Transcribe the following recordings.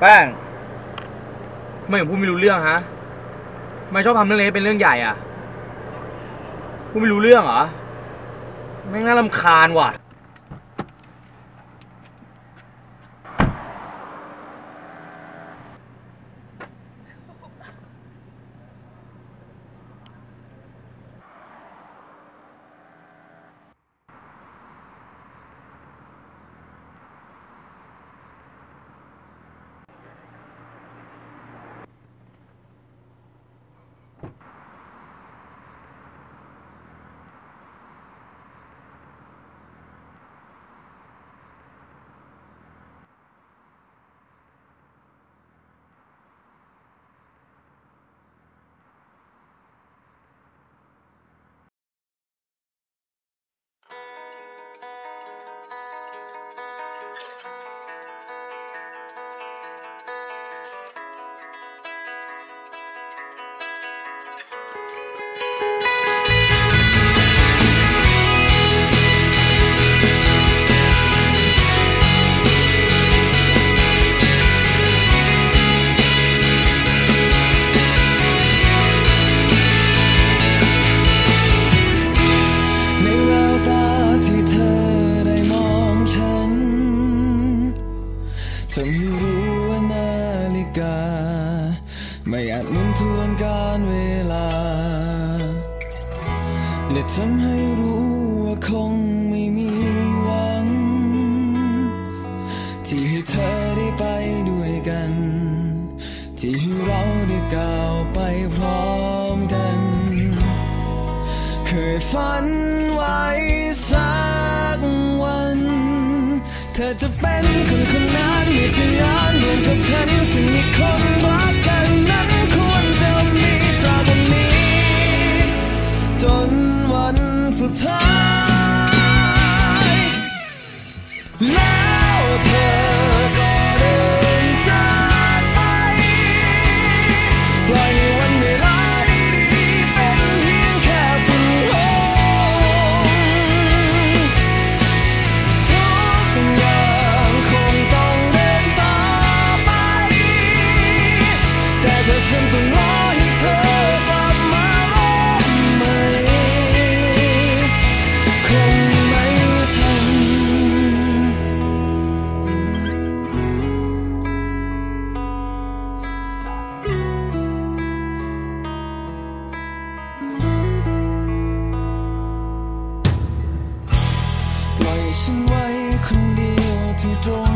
แป้งทำไมถึงพูดไม่รู้เรื่องฮะทำไมชอบทำเรื่องเล็กเป็นเรื่องใหญ่อะพูดไม่รู้เรื่องเหรอแม่งน่ารำคาญว่ะ ทำให้รู้ว่านาฬิกา ไม่อาจหมุนทวนการเวลา และทำให้รู้ว่าคงไม่มีหวัง ที่ให้เธอได้ไปด้วยกัน ที่ให้เราได้ก้าวไปพร้อมกัน เคยฝันไว้สักวัน เธอจะเป็นคนคน นั้นมีสิ่านเหมือนกับฉันสิ่งที่คนรักกันนั้นควรจะมีจากวันนี้ จนวันสุดท้ายแล้ว ดีย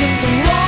Shoot the wall